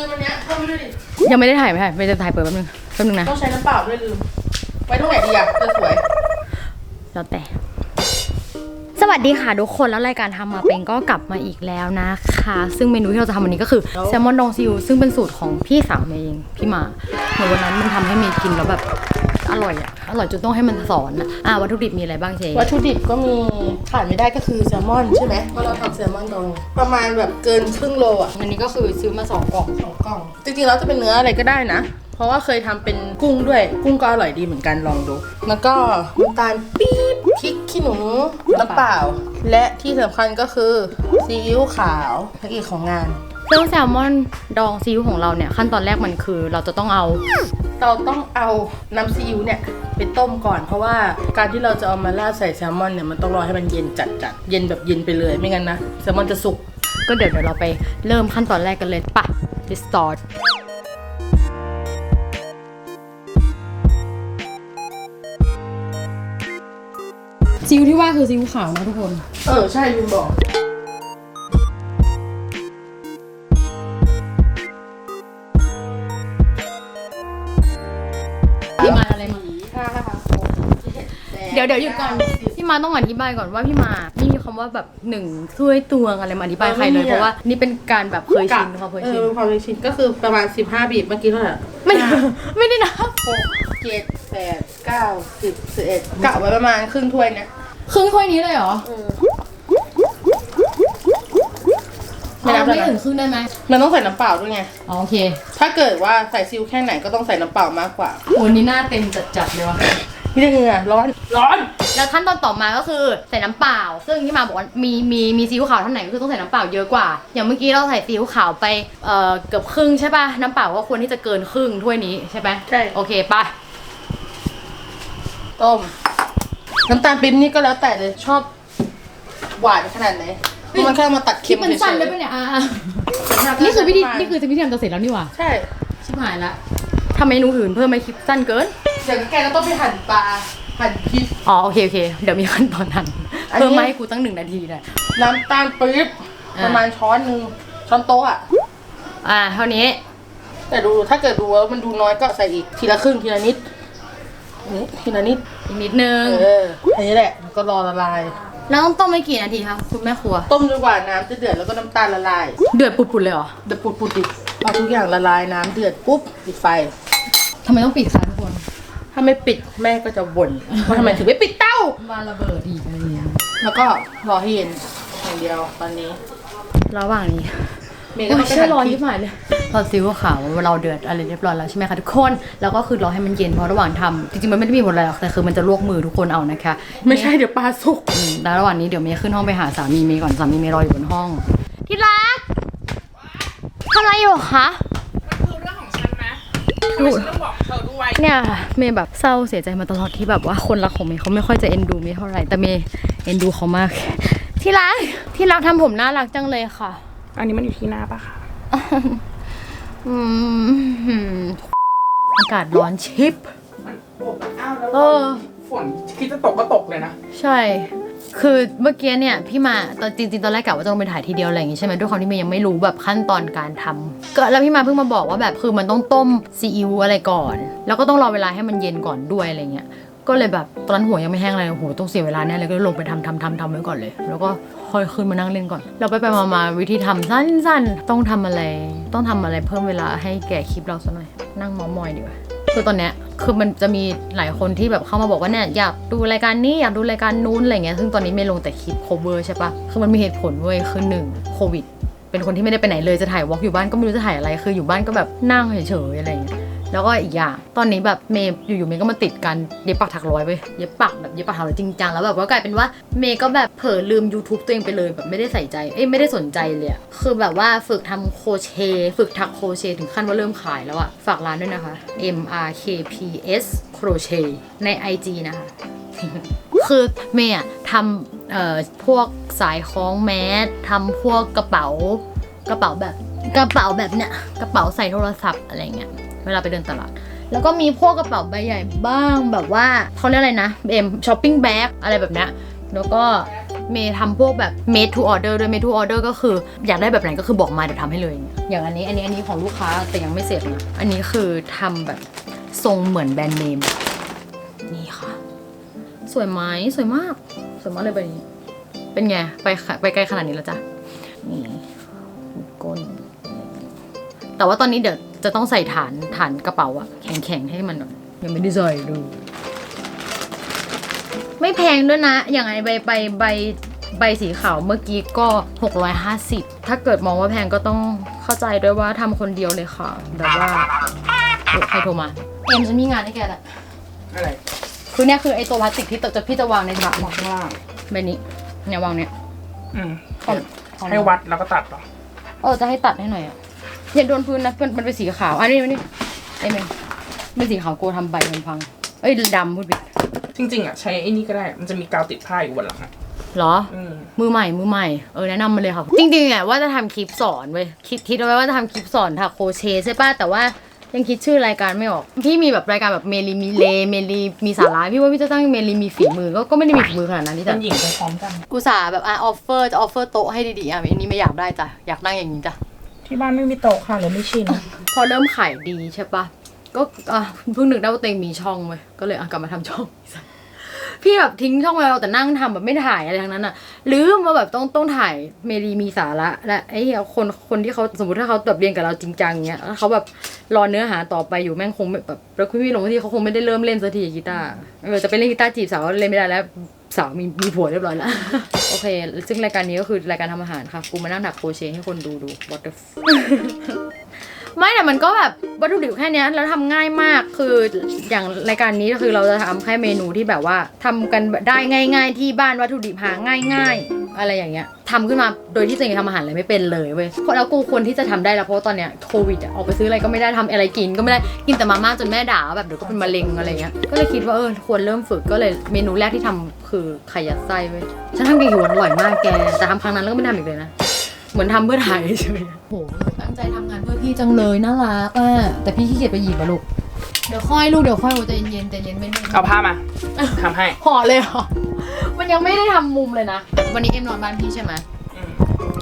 ลืมอันเนี้ยเข้าไปด้วยดิยังไม่ได้ถ่ายไม่ถ่ายไม่จะถ่ายเปิดแป๊บนึงแป๊บนึงนะต้องใช้น้ำเปล่าด้วยลืม ไว้ตรงไหนดีอะจะสวย แล้วแต่ สวัสดีค่ะทุกคนแล้วรายการทำมาเป็นก็กลับมาอีกแล้วนะคะ ซึ่งเมนูที่เราจะทำวันนี้ก็คือแซลมอนดองซิวซึ่งเป็นสูตรของพี่สาวเมย์เองพี่หมาเหมือนวันนั้นมันทำให้เมย์กินแล้วแบบ อร่อยอะอร่อยจนต้องให้มันสอนอะอะวัตถุดิบมีอะไรบ้างเจ๊วัตถุดิบก็มีขาดไม่ได้ก็คือแซลมอนใช่ไหมเพราะเราทำแซลมอนดองประมาณแบบเกินครึ่งโลอะอันนี้ก็คือซื้อมาสองกล่องสองกล่องจริงๆแล้วจะเป็นเนื้ออะไรก็ได้นะ เพราะว่าเคยทำเป็นกุ้งด้วย กุ้งก็อร่อยดีเหมือนกันลองดู แล้วก็น้ำตาลปี๊บพริกขี้หนูน้ำเปล่า และที่สำคัญก็คือซีอิ๊วขาวพระเอกของงาน ซึ่งแซลมอนดองซิวของเราเนี่ยขั้นตอนแรกมันคือเราจะต้องเอา เราต้องเอาน้ำซีอิ๊วเนี่ยไปต้มก่อน เพราะว่าการที่เราจะเอามาราดใส่แซลมอนเนี่ยมันต้องรอให้มันเย็นจัดๆเย็นแบบเย็นไปเลยไม่งั้นนะแซลมอนจะสุกก็เดี๋ยวเดี๋ยวเราไปเริ่มขั้นตอนแรกกันเลยปะ let's start ซิวที่ว่าคือซิวขาวนะทุกคน เออ ใช่ลืมบอก พี่มาอะไรมาห้าห้าหกเดี๋ยวเดี๋ยวหยุดก่อน พี่มาต้องอธิบายก่อนว่าพี่มาไม่มีคำว่าแบบหนึ่งถ้วยตวงอะไรมาอธิบายใครเลย เพราะว่านี่เป็นการแบบเคยชินความเคยเอชินอความเคยชินก็คือประมาณ 15 บีบเมื่อกี้เท่าไหร่ไม่ไม่ได้นะหกเจ็ดแปดเก้าสิบสิบเอ็ดกะไว้ประมาณครึ่งถ้วยเนี่ยครึ่งถ้วยนี้เลยเหรอ ไม่นับไม่แล้วถึนะงครึ่งได้ไหมมันต้องใส่น้ำเปล่าด้วยไง อ๋อโอเคถ้าเกิดว่าใส่ซิลแค่ไหนก็ต้องใส่น้ำเปล่ามากกว่าโอ้นี่หน้าเต็มจัดๆเลยวะนี่ได้เหงื่อร้อน ร้อน แล้วขั้นตอนต่อมาก็คือใส่น้ำเปล่า ซึ่งที่มาบอกว่ามีมีมีซีอิ๊วขาวเท่าไหร่ก็คือต้องใส่น้ำเปล่าเยอะกว่า อย่างเมื่อกี้เราใส่ซีอิ๊วขาวไปเอ่อเกือบครึ่งใช่ป่ะ น้ำเปล่าก็ควรที่จะเกินครึ่งถ้วยนี้ใช่ไหมใช่ โอเคไป่ะต้ม น้ำตาลปิ๊บนี่ก็แล้วแต่เลยชอบหวานขนาดไหน มันแค่มาตัดคลิเค็ปมมันเฉสั้นยได้ปะเนี่ยอะๆนี่คือวิธีนี่คือวิธีทำจะเสร็จแล้วนี่หว่า ใช่ชิบหายละทำเมนูอื่นเพิ่มไหมคลิปสั้นเกิน เดี๋ยวแกก็ต้องไปหั่นปลาหั่นพริก อ๋อโอเคโอเค เดี๋ยวมีขั้นตอนนั้นอันนี้ เพิ่มมาให้กูตั้งหนึ่งนาทีเลยน้ำตาลปิ๊บอ่า ประมาณช้อนหนึ่งช้อนโต๊ะอะอ่าเท่านี้ แต่ดูถ้าเกิดดูว่ามันดูน้อยก็ใส่อีกทีละครึ่งทีละนิดนี่ทีละนิดอีกนิดนึง เอออันนี้แหละแล้วก็รอละลาย แล้วต้องต้มไปกี่นาทีคะคุณแม่ครัว ต้มจนกว่าน้ำจะเดือดแล้วก็น้ำตาลละลาย เดือดปุดๆเลยเหรอเดือดปุดปุดดิเอาทุกอย่างละลายน้ำเดือดปุ๊บปิดไฟ ทำไมต้องปิดคะทุกคนถ้าไม่ปิดแม่ก็จะบ่นว่าทำไมถึงไม่ปิดเต้า มาระเบิดอีกอะไรเงี้ยแล้วก็รอให้เย็นอย่างเดียวตอนนี้ ระหว่างนี้ เมย์ก็โอ้ต้ยองไปเชื่อหั่นร้อนพริที่กหายเลยพอซิวขาวเราเดือดอะไรเรียบร้อยแล้วใช่ไหมคะทุกคนแล้วก็คือรอให้มันเย็นเพราะระหว่างทำจริงๆมันไม่ได้มีผลอะไรหรอกแต่คือมันจะลวกมือทุกคนเอานะคะ ไม่ใช่เดี๋ยวปลาสุก อืมแล้วระหว่างนี้เดี๋ยวเมย์ขึ้นห้องไปหาสามีเมย์ก่อนสามีเมย์รออยู่บนห้อง ที่รักทำอะไรอยู่คะคือเรื่องของฉันนะทำไมฉันต้องบอกเธอด้วย เนี่ยค่ะเมย์แบบเศร้าเสียใจมาตลอดที่แบบว่าคนรักของเมย์เขาไม่ค่อยจะเอ็นดูเมย์เท่าไหร่แต่เมย์เอ็นดูเขามาก ที่รักที่รักทำผมน่ารักจังเลยค่ะ อันนี้มันอยู่ที่หน้าปะคะอืมอากาศร้อนชิปมันอบอ้าวแล้วเออ ฝนคิดจะตกก็ตกเลยนะ ใช่ คือเมื่อกี้เนี่ยพี่มาตอนจริงๆตอนแรกกะว่าจะลงไปถ่ายทีเดียวอะไรอย่างงี้ใช่ไหมด้วยความที่เมย์ยังไม่รู้แบบขั้นตอนการทำก็แล้วพี่มาเพิ่งมาบอกว่าแบบคือมันต้องต้มซีอิ๊วอะไรก่อน แล้วก็ต้องรอเวลาให้มันเย็นก่อนด้วยอะไรเงี้ย ก็เลยแบบตอนนั้นหัวยังไม่แห้งเลยโอ้โหต้องเสียเวลาแน่เลยก็ลงไปทำทำทำทำไว้ก่อนเลย แล้วก็ค่อยขึ้นมานั่งเล่นก่อน เราไปไปมามาวิธีทำสั้นๆ ต้องทำอะไร ต้องทำอะไรเพิ่มเวลาให้แก่คลิปเราสักหน่อย นั่งมอมอยดีกว่าคือตอนเนี้ยคือมันจะมีหลายคนที่แบบเข้ามาบอกว่าเนี่ยอยากดูรายการนี้อยากดูรายการนู้นอะไรเงี้ยซึ่งตอนนี้ไม่ลงแต่คลิป cover ใช่ปะคือมันมีเหตุผลเว้ยคือหนึ่งโควิดเป็นคนที่ไม่ได้ไปไหนเลยจะถ่ายวอล์กอยู่บ้านก็ไม่รู้จะถ่ายอะไรคืออยู่บ้านก็แบบนั่งเฉยๆอะไรเงี้ย แล้วก็อีกอย่าง ตอนนี้แบบเมย์อยู่ๆเมย์ก็มาติดกันเย็บปักถักร้อยไปเย็บปักแบบเย็บปักถักร้อยจริงจังแล้วแบบว่ากลายเป็นว่าเมย์ก็แบบเผลอลืม YouTube ตัวเองไปเลยแบบไม่ได้ใส่ใจเอ้ยไม่ได้สนใจเลยอะคือแบบว่าฝึกทำโครเชต์ฝึกถักโครเชต์ถึงขั้นว่าเริ่มขายแล้วอะฝากร้านด้วยนะคะ M R K P S Crochet ใน IG นะคะ คือเมย์อะทำเอ่อพวกสายคล้องแมสทำพวกกระเป๋ากระเป๋าแบบกระเป๋าแบบเนี้ยกระเป๋าใส่โทรศัพท์อะไรเงี้ย วลาไปเดินตลาด แล้วก็มีพวกกระเป๋าใบใหญ่บ้างแบบว่าเขาเรียกอะไรนะเอ็มช้อปปิ้งแบ็กอะไรแบบเนี้ยแล้วก็เมย์ทำพวกแบบ made to order ด้วย made to order ก็คือ อยากได้แบบไหนก็คือบอกมาเดี๋ยวทำให้เลยอย่างนี้อย่างอันนี้อันนี้อันนี้ของลูกค้าแต่ยังไม่เสร็จนะอันนี้คือทำแบบทรงเหมือนแบรนด์เนมนี่ค่ะ สวยไหมสวยมาก สวยมากเลยใบนี้ เป็นไง ไปไปไกลขนาดนี้แล้วจ้ะนี่ก้นแต่ว่าตอนนี้เดี๋ยว จะต้องใส่ฐานฐานกระเป๋าอะแข็งๆ ให้มันหน่อยยังไม่ได้ใส่ดู ไม่แพงด้วยนะ อย่างไอใบใบใบใบสีขาวเมื่อกี้ก็ 650 ถ้าเกิดมองว่าแพงก็ต้องเข้าใจด้วยว่าทำคนเดียวเลยค่ะแบบว่าเดี๋ยวใครโทรมา เอ็มฉันมีงานให้แกแหละอะไรคือเนี่ยคือไอตัวพลาสติกที่จะพี่จะวางในถาดวางข้างล่างใบนี้เนี่ยวางเนี่ยอืมของของให้วัดแล้วก็ตัดเหรอเออจะให้ตัดให้หน่อยอะ อย่าโดนพื้นนะมันมันเป็นสีขาวอันนี้มันนี่ไอ้เมย์เป็นสีขาวโกลัวทำใบมันพังเอ้ยดำพูดผิดจริงๆอะใช้ไอ้นี่ก็ได้ มันจะมีกาวติดผ้าอยู่บนหลังอะเหรอ อืม มือใหม่ มือใหม่ เออ แนะนำมาเลยค่ะ จริงๆอะว่าจะทำคลิปสอนเว้ย คิดคิดเอาไว้ว่าจะทำคลิปสอนถักโครเชต์ใช่ป่ะ แต่ว่ายังคิดชื่อรายการไม่ออก พี่มีแบบรายการแบบเมลีมีเล เมลีมีสาระ พี่ว่าพี่จะตั้งเมลีมีฝีมือ ก็ก็ไม่ได้มีฝีมือขนาดนั้นที่เป็จะนหญิงไปพร้อมกันอุตส่าห์แบบอะออฟเฟอร์จะออฟเฟอร์โต๊ะให้ดีๆอะอันนี้ไม่อยากได้จ้ะ อยากนั่งอย่างนี้จ้ะ ที่บ้านไม่มีโต๊ะค่ะเลยไม่ชิน พอเริ่มขายดีใช่ปะก็อะเพิ่งนึกได้ว่าตัวเองมีช่องเว้ยก็เลยอะกลับมาทำช่อง พี่แบบทิ้งช่องไปเราแต่นั่งทำแบบไม่ถ่ายอะไรทั้งนั้นอะลืมว่าแบบต้องต้องถ่ายเมรีมีสาระและไอ้เหี้ยคนคนที่เขาสมมติถ้าเขาแบบเรียนกับเราจริงจังเงี้ยแล้วเขาแบบรอเนื้อหาต่อไปอยู่แม่งคงแบบแล้วคุณพี่ลงที่เขาคงไม่ได้เริ่มเล่นสักทีกีตาร์เออจะไปเล่นกีตาร์จีบสาวเล่นไม่ได้แล้ว สาวมีมีผัวเรียบร้อยแล้ว โอเค ซึ่งรายการนี้ก็คือรายการทำอาหารค่ะ กูมานั่งถักโครเชต์ให้คนดูดู what the f- ไม่แต่มันก็แบบวัตถุดิบแค่เนี้ยแล้วทำง่ายมากคืออย่างรายการนี้ก็คือเราจะทำแค่เมนูที่แบบว่าทำกันได้ง่าย ๆ ที่บ้านวัตถุดิบหาง่าย ๆ อะไรอย่างเงี้ยทำขึ้นมาโดยที่ตัวเองทำอาหารอะไรไม่เป็นเลยเว้ยเพราะแล้วกูควรที่จะทำได้แล้วเพราะว่าตอนเนี้ยโควิดอะออกไปซื้ออะไรก็ไม่ได้ทำอะไรกิน ก็ไม่ได้กินแต่มาม่าจนแม่ด่าว่าแบบเดี๋ยวก็เป็นมะเร็งอะไรเงี้ยก็เลยคิดว่าเออควรเริ่มฝึกก็เลยเมนูแรกที่ทำคือไข่ยัดไส้เว้ยฉันทำแกงเขียวหวานอร่อยมากแกแต่ทำครั้งนั้นแล้วก็ไม่ทำอีกเลยนะเหมือนทำเพื่อถ่ายเฉยๆโหตั้งใจทำงานเพื่อพี่จังเลยน่ารักอะแต่พี่ขี้เกียจไปหยิบอะลูกเดี๋ยวค่อยลูกเดี๋ยวค่อยโอ้ใจเย็นใจเย็นไม่ได้เอาผ้ามาทำให้ห่อเลยเหรอ มันยังไม่ได้ทำมุมเลยนะ วันนี้เอ็มนอนบ้านพี่ใช่ไหม อืม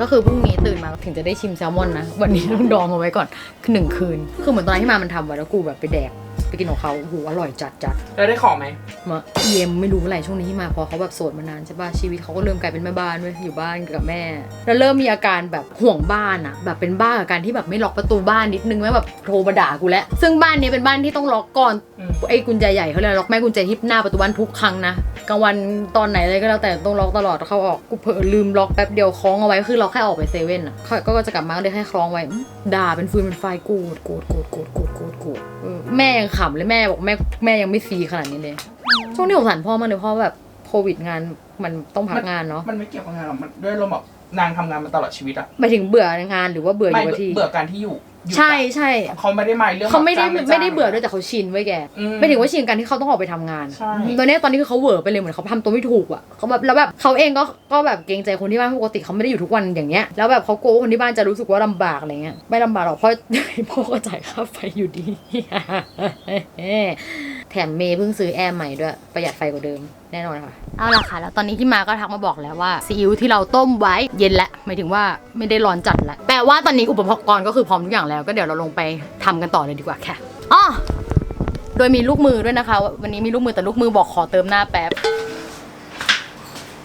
ก็คือพรุ่งนี้ตื่นมาถึงจะได้ชิมแซลมอนนะ วันนี้ต้องดองเอาไว้ก่อนหนึ่งคืน คือเหมือนตอนนั้นที่มามันทำไว้แล้วกูแบบไปแดก ไปกินของเขาโอ้โหอร่อยจัดจัดแล้วได้ของไหมมาเยมไม่รู้เมื่อไหร่ช่วงนี้ที่มาพอเขาแบบโสดมานานใช่ป่ะชีวิตเขาก็เริ่มกลายเป็นแม่บ้านเว้ยอยู่บ้านกับแม่ แล้วเริ่มมีอาการแบบห่วงบ้านอะแบบเป็นบ้ากับการที่แบบไม่ล็อกประตูบ้านนิดนึงแม่แบบโทรมาด่ากูแล้วซึ่งบ้านนี้เป็นบ้านที่ต้องล็อกก่อนอืมไอ้กุญแจใหญ่เขาเลยกล็อกแม่กุญแจที่หน้าประตูบ้านทุกครั้งนะกลางวันตอนไหนอะไรก็แล้วแต่ต้องล็อกตลอดเข้าออกกูเผลอลืมล็อกแป๊บเดียวคล้องเอาไว้คือเราแค่ออกไปเซเว่นอะเขาก็จะกลับมาก็เลยให้คล้องไว้อืมด่าเป็นฟืนเป็นไฟกูดกูดกูดกูดกูดกูดกูดเออแม่ยังขำเลยแม่บอกแม่แม่ยังไม่ฟรีขนาดนี้เลย ช่วงนี้สงสารพ่อมากเลยเพราะแบบโควิดงานมันต้องพักงานเนาะมันไม่เกี่ยวกับงานหรอกมันด้วยลมณ์แบบนางทำงานมาตลอดชีวิตอะหมายถึงเบื่องานหรือว่าเบื่ออไม่ยู่กับที่ เบื่อการที่อยู่ อยู่ใช่ใช่เขาไม่ได้หมายเรื่องเขาไม่ได้จ้งจ้งไม่ได้เบื่อด้วยแต่เขาชินไว้ยแกอืมไม่ถึงว่าชินกันที่เขาต้องออกไปทำงานใช่ ตอนนี้ตอนนี้คือเขาเหวอไปเลยเหมือนเขาทำตัวไม่ถูกอะเขาแบบแล้วแบบเขาเองก็ก็แบบเกรงใจคนที่บ้านปกติเขาไม่ได้อยู่ทุกวันอย่างเงี้ยแล้วแบบเขากลัวว่าคนที่บ้านจะรู้สึกว่าลำบากอะไรเงี้ยไม่ลำบากหรอกเพราะ พ่อก็จ่ายค่าไฟอยู่ดี แถมเมย์เพิ่งซื้อแอร์ใหม่ด้วยประหยัดไฟกว่าเดิมแน่นอนค่ะ เอาล่ะค่ะ แล้วตอนนี้ที่มาก็ทักมาบอกแล้วว่าซีอิ๊วที่เราต้มไว้เย็นแล้วหมายถึงว่าไม่ได้ร้อนจัดแล้วแปลว่าตอนนี้อุปกรณ์ก็คือพร้อมทุกอย่างแล้วก็เดี๋ยวเราลงไปทำกันต่อเลยดีกว่าค่ะอ๋อโดยมีลูกมือด้วยนะคะ วันนี้มีลูกมือแต่ลูกมือบอกขอเติมหน้าแป๊บ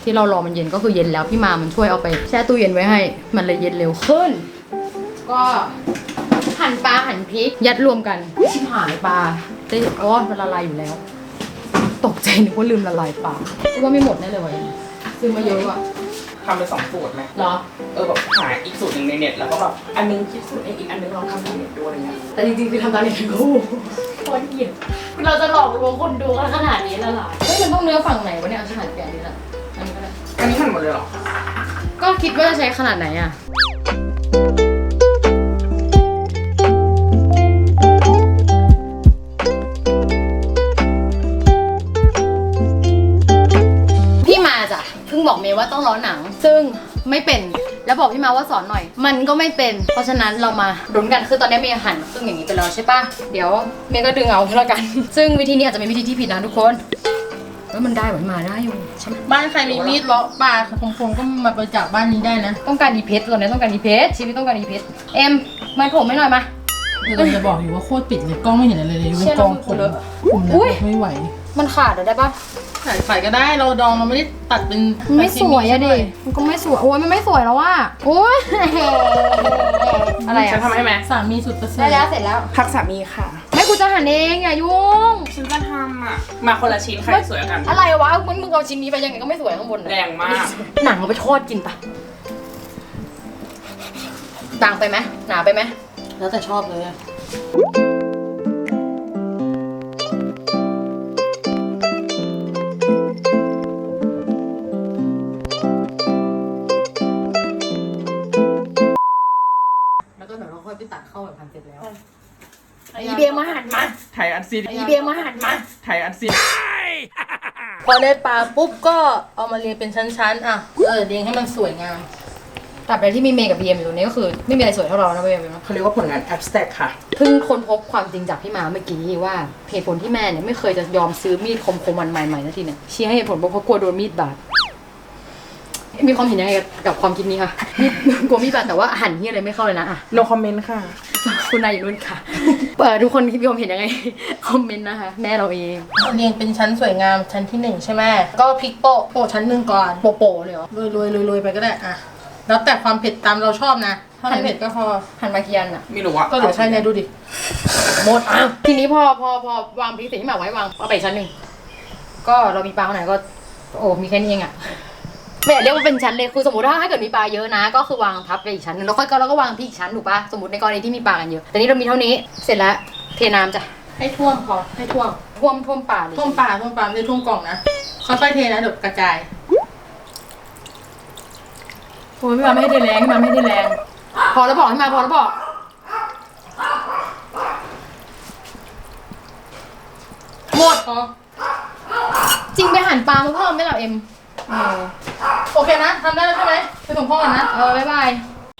ที่เรารอมันเย็นก็คือเย็นแล้วพี่มามันช่วยเอาไปแช่ตู้เย็นไว้ให้ มันเลยเย็นเร็วขึ้น ก็หั่นปลาหั่นพริก ยัดรวมกันชิบหายปลาได้อ๋อมันละลายอยู่แล้ว ตกใจนึกว่าลืมละลายปลาคิดว่าไม่หมดแน่เลยซื้อมาเยอะอะ ทำเป็นสองสูตรไหมเหรอ เออแบบหาอีกสูตรหนึ่งในเน็ตแล้วก็แบบอันนึงคิดสูตรเองอีกอันนึงลองทำในเน็ตดูอะไรเงี้ยแต่จริงๆคือทำตามนี้ทั้งคู่โคตรเหี้ยเราจะหลอกลวงคนดูกันขนาดนี้แล้วเหรอเฮ้ยมันต้องเนื้อฝั่งไหนวะเนี่ยเอาฉันแกะนี่แหละอันนี้ก็ได้อันนี้หั่นหมดเลยเหรอ ก็คิดว่าจะใช้ขนาดไหนอะ พิ่งบอกเมย์ว่าต้องร้อนหนัง ซึ่งไม่เป็นแล้วบอกพี่มาว่าสอนหน่อย มันก็ไม่เป็น เพราะฉะนั้นเรามาลุ้นกันคือตอนนี้เมย์หั่นครึ่งอย่างนี้ไปแล้วใช่ปะเดี๋ยวเมย์ก็ดึงเอาแล้วกัน ซึ่งวิธีนี้อาจจะเป็นวิธีที่ผิดนะทุกคนแล้วมันได้เหมือนมาได้อยู่ใช่ไหมบ้านใครมีมีดเลาะปลาคงๆก็มาบริจาคบ้านนี้ได้นะ ต้องการอีเพชรตอนนี้ต้องการอีเพชรชีวิตต้องการอีเพชรเอ็มมาผมไม่หน่อยมาคือเราจะบอกอยู่ว่าโคตรปิดเลยกล้องไม่เห็นอะไรเลยเชี่ดูยกองเราผมเลอะผมอุ๊ยนะไม่ไหว มันขาดอะได้ปะ ใส่ไฟก็ได้เราดองเราไม่ได้ตัดเป็นมันไม่สวยอะดิ มันก็ไม่สวย โอ้ยมันไม่สวยแล้วว่ะโอ้ยอะไรฉัอะนทำให้ไหมสามีสุดประเสริได้ฐแล้วเสร็จแล้ว พักสามีค่ะไม่กูจะหั่นเองอย่ายุ่ง ฉันจะทำอะ มาคนละชิ้นใครสวยกว่ากัน อะไรวะมึงมึงเอาชิ้นนี้ไปยังไงก็ไม่สวยข้างบนน่ะแรงมาก หนังเอาไปทอดกินปะบางไปไหมหนาไปไหมแล้วแต่ชอบเลยอะ ถ่ายอัดซีนอีเบียมาหั่นมาถ่ายอัดซีนพอได้ปลาปุ๊บก็เอามาเรียงเป็นชั้นๆ อะ เออเรียงให้มันสวยงามตัดไปที่มีเมย์กับบีเอ็มอยู่ตรงนี้ก็คือไม่มีอะไรสวยเท่าเรานะบีเอ็มนะเขาเรียกว่าผลงาน abstract ค่ะ เพิ่งค้นพบความจริงจากพี่มาเมื่อกี้ว่าเหตุผลที่แม่เนี่ยไม่เคยจะยอมซื้อมีดคมคมวันใหม่ๆนาทีเนี่ยชี้ให้เหตุผลเพราะกลัวโดนมีดบาด มีความเห็นยังไงกับความคิดนี้คะมีดกลัวมีดบาดแต่ว่าหั่นที่อะไรไม่เข้าเลยนะอะ no comment ค่ะ คุณนายอยู่นู่นค่ะเปิดทุกคนคิดมีความเห็นยังไง คอมเมนต์นะคะ แม่เราเอง เรียงเป็นชั้นสวยงามชั้นที่หนึ่งใช่ไหมก็พลิกโปะโปะชั้นหนึ่งก่อนโปโปเลยเหรอโรยโรยโรยโรยไปก็ได้อะแล้วแต่ความเผ็ดตามเราชอบนะถ้าไม่เผ็ดก็พอหั่นมาเกียนอะ ไม่รู้อะก็เหลือใช่เนี่ยดูดิหมดอะทีนี้พอพอพอวางพริกเสร็จที่หมาไว้วางเอาไปอีกชั้นหนึ่งก็เรามีปลาข้างไหนก็ โอ้มีแค่นี้เองอะ ไม่อยากเรียกว่าเป็นชั้นเลยคือสมมติถ้าถ้าเกิดมีปลาเยอะนะ ก็คือวางทับไปอีกชั้นหนึงแล้วค่อยก็แล้วก็วางพริกอีกชั้นถูกปะสมมติในกรณีที่มีปลากันเยอะแต่นี้เรามีเท่านี้เสร็จแล้วเทน้ำจ้ะให้ท่วมพอให้ท่วมท่วมท่วมปลาเลยท่วมปลาท่วมปลาไม่ได้ท่วมกล่องนะค่อยๆเทนะเดี๋ยวกระจายโอ้ยพี่มาไม่ให้ได้แรงพี่มาไม่ให้ได้แรง พอแล้วบอกให้มาพอแล้วบอกหมดพอจริงไปหั่นปลามาเพิ่มไหม่หรอเอ็ม โอเคนะทำได้แล้วใช่ไหมไปส่งพ่อก่อนนะ เออบ๊ายบาย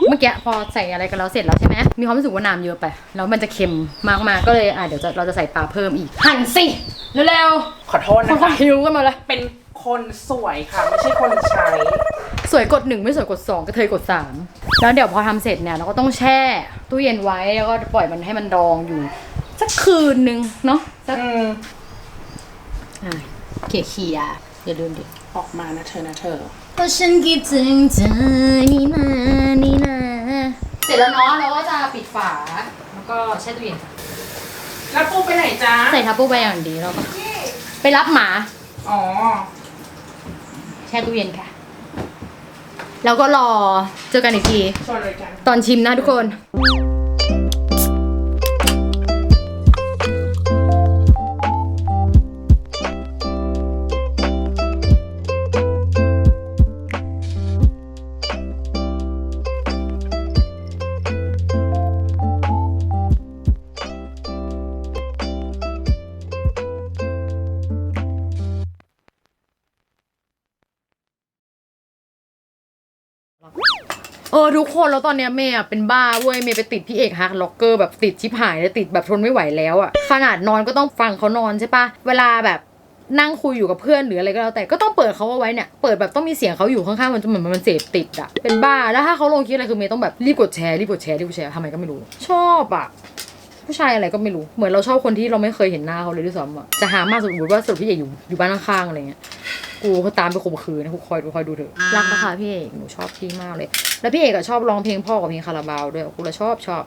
เมื่อกี้พอใส่อะไรกันแล้วเสร็จแล้วใช่ไหมมีความรู้สึกว่าน้ำเยอะไป แล้วมันจะเค็มมากๆก็เลยอะเดี๋ยวจะเราจะใส่ปลาเพิ่มอีก หั่นสิเร็วขอโทษๆนะคนคะหิวกันมาเลย เป็นคนสวยค่ะ ไม่ใช่คนใช้ สวยกดหนึ่งไม่สวยกดสองกระเทยกดสามแล้วเดี๋ยวพอทำเสร็จเนี่ยเราก็ต้องแช่ตู้เย็นไว้แล้วก็ปล่อยมันให้มันดองอยู่ สักคืนนึงเนาะสักอืม อะเขี่ยเขี่ยอย่าลืมดิ ออกมานะเธอนะเธอ เพราะฉันคิดถึงเธอนี่นานี่นาเสร็จแล้วเนาะเราก็จะปิดฝา แล้วก็แช่ตู้เย็นแล้วปูไปไหนจ๊ะ ใส่ทับปูไปอย่างดีแล้วก็ไปรับหมา อ๋อ แช่ตู้เย็นค่ะ แล้วก็รอเจอกันอีกทีชวนเลยกันตอนชิมนะทุกคน ออทุกคนแล้วตอนเนี้ยเมย์อะเป็นบ้าเว้ยเมย์ไปติดพี่เอกฮักล็อกเกอร์แบบติดชิบหายเลยติดแบบทนไม่ไหวแล้วอะขนาดนอนก็ต้องฟังเขานอนใช่ปะเวลาแบบนั่งคุยอยู่กับเพื่อนหรืออะไรก็แล้วแต่ก็ต้องเปิดเขาเอาไว้เนี่ยเปิดแบบต้องมีเสียงเขาอยู่ข้างๆมันจะเหมือนมันเสพติดอะเป็นบ้าแล้วถ้าเขาลงคลิปอะไรคือเมย์ต้องแบบรีบกดแชร์รีบกดแชร์รีบกดแชร์ทำไมก็ไม่รู้ ชอบอะ ผู้ชายอะไรก็ไม่รู้ เหมือนเราชอบคนที่เราไม่เคยเห็นหน้าเขาเลยด้วยซ้ำอะจะหามากสมมติว่าสรุดพี่เอกอยู่อยู่บ้านข้างๆอะไรเงี้ย กูเขาตามไปข่มขืนนะกูคอยดูคอยดูเถอะ รักนะคะพี่เอก หนูชอบพี่มากเลย แล้วพี่เอกอะชอบร้องเพลงพ่อกับเพลงคาราบาวด้วย กูเลยชอบชอบ